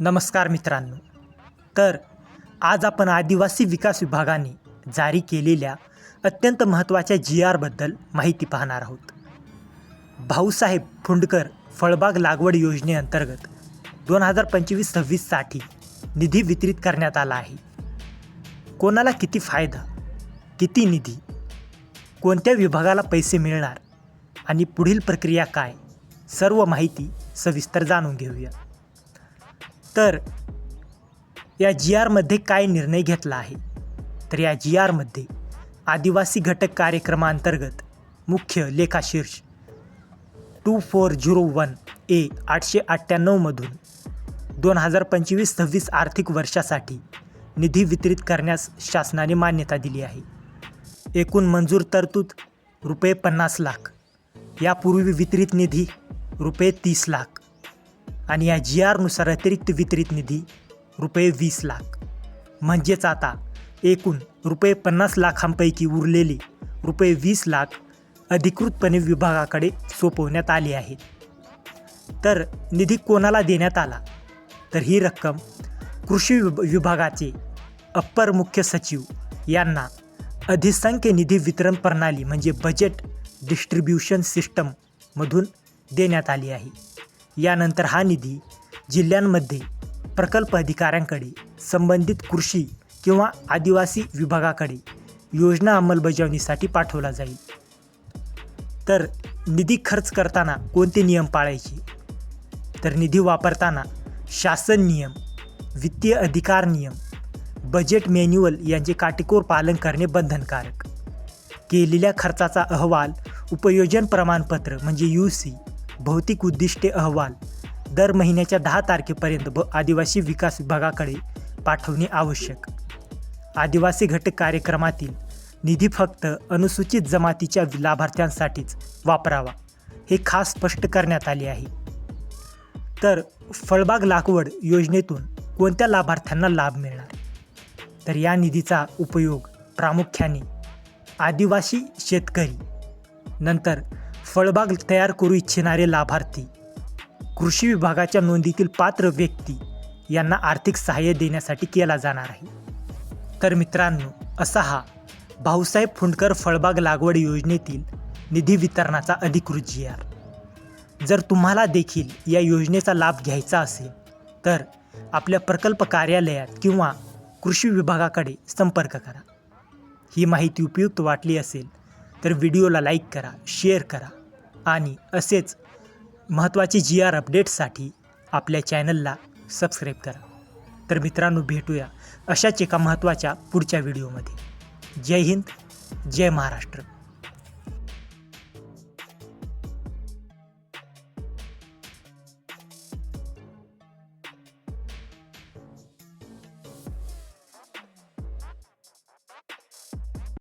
नमस्कार मित्रांनो. तर आज आपण आदिवासी विकास विभागाने जारी केलेल्या अत्यंत महत्त्वाच्या जी आरबद्दल माहिती पाहणार आहोत. भाऊसाहेब फुंडकर फळबाग लागवड योजनेअंतर्गत दोन हजार पंचवीस सव्वीससाठी निधी वितरित करण्यात आला आहे. कोणाला किती फायदा किती निधी कोणत्या विभागाला पैसे मिळणार आणि पुढील प्रक्रिया काय सर्व माहिती सविस्तर जाणून घेऊया. तर या जी आरमध्ये काय निर्णय घेतला आहे? तर या जी आरमध्ये आदिवासी घटक कार्यक्रमांतर्गत मुख्य लेखाशीर्ष two four zero one A आठशे अठ्ठ्याण्णवमधून दोन हजार पंचवीस सव्वीस आर्थिक वर्षासाठी निधी वितरित करण्यास शासनाने मान्यता दिली आहे. एकूण मंजूर तरतूद रुपये पन्नास लाख. यापूर्वी वितरित निधी रुपये तीस लाख. आणि या जी आरनुसार अतिरिक्त वितरित निधी रुपये वीस लाख. म्हणजेच आता एकूण रुपये पन्नास लाखांपैकी उरलेली रुपये वीस लाख अधिकृतपणे विभागाकडे सोपवण्यात आले आहेत. तर निधी कोणाला देण्यात आला? तर ही रक्कम कृषी विभ विभागाचे अप्पर मुख्य सचिव यांना अधिसंख्य निधी वितरण प्रणाली म्हणजे बजेट डिस्ट्रीब्युशन सिस्टममधून देण्यात आली आहे. यानंतर हा निधी जिल्ह्यांमध्ये प्रकल्प अधिकाऱ्यांकडे संबंधित कृषी किंवा आदिवासी विभागाकडे योजना अंमलबजावणीसाठी पाठवला जाईल. तर निधी खर्च करताना कोणते नियम पाळायचे? तर निधी वापरताना शासन नियम वित्तीय अधिकार नियम बजेट मॅन्युअल यांचे काटेकोर पालन करणे बंधनकारक. केलेल्या खर्चाचा अहवाल उपयोजन प्रमाणपत्र म्हणजे यू सी भौतिक उद्दिष्टे अहवाल. दर महिन्याच्या दहा तारखेपर्यंत ब आदिवासी विकास विभागाकडे पाठवणे आवश्यक. आदिवासी घटक कार्यक्रमातील निधी फक्त अनुसूचित जमातीच्या लाभार्थ्यांसाठीच वापरावा हे खास स्पष्ट करण्यात आले आहे. तर फळबाग लागवड योजनेतून कोणत्या लाभार्थ्यांना लाभ मिळणार? तर या निधीचा उपयोग प्रामुख्याने आदिवासी शेतकरी नंतर फळबाग तयार करू इच्छिणारे लाभार्थी कृषी विभागाच्या नोंदीतील पात्र व्यक्ती यांना आर्थिक सहाय्य देण्यासाठी केला जाणार आहे. तर मित्रांनो असा हा भाऊसाहेब फुंडकर फळबाग लागवड योजनेतील निधी वितरणाचा अधिकृत जी आर. जर तुम्हाला देखील या योजनेचा लाभ घ्यायचा असेल तर आपल्या प्रकल्प कार्यालयात किंवा कृषी विभागाकडे संपर्क करा. ही माहिती उपयुक्त वाटली असेल तर व्हिडिओला लाईक करा शेअर करा. आणि असेच महत्त्वाचे जी आर अपडेट्ससाठी आपल्या चॅनलला सबस्क्राईब करा. तर मित्रांनो भेटूया अशाच एका महत्त्वाच्या पुढच्या व्हिडिओमध्ये जय हिंद जय महाराष्ट्र.